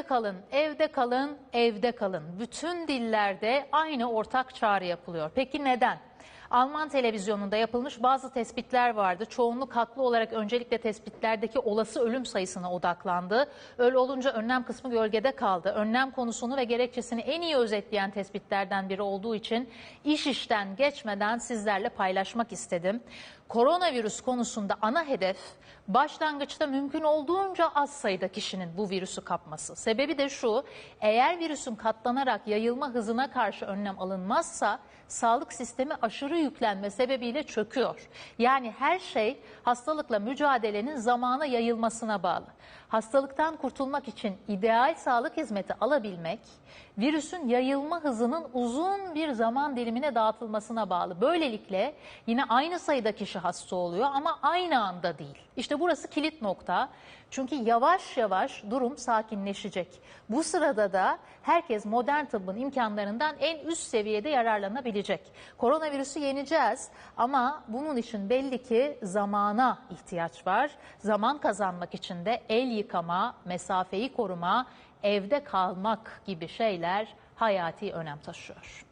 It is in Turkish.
Evde kalın, evde kalın, evde kalın. Bütün dillerde aynı ortak çağrı yapılıyor. Peki neden? Alman televizyonunda yapılmış bazı tespitler vardı. Çoğunluk haklı olarak öncelikle tespitlerdeki olası ölüm sayısına odaklandı. Öyle olunca önlem kısmı gölgede kaldı. Önlem konusunu ve gerekçesini en iyi özetleyen tespitlerden biri olduğu için iş işten geçmeden sizlerle paylaşmak istedim. Koronavirüs konusunda ana hedef başlangıçta mümkün olduğunca az sayıda kişinin bu virüsü kapması. Sebebi de şu, eğer virüsün katlanarak yayılma hızına karşı önlem alınmazsa sağlık sistemi aşırı yüklenme sebebiyle çöküyor. Yani her şey hastalıkla mücadelenin zamana yayılmasına bağlı. Hastalıktan kurtulmak için ideal sağlık hizmeti alabilmek, virüsün yayılma hızının uzun bir zaman dilimine dağıtılmasına bağlı. Böylelikle yine aynı sayıda kişi hasta oluyor ama aynı anda değil. İşte burası kilit nokta. Çünkü yavaş yavaş durum sakinleşecek. Bu sırada da herkes modern tıbbın imkanlarından en üst seviyede yararlanabilecek. Koronavirüsü yeneceğiz ama bunun için belli ki zamana ihtiyaç var. Zaman kazanmak için de el yıkama, mesafeyi koruma, evde kalmak gibi şeyler hayati önem taşıyor.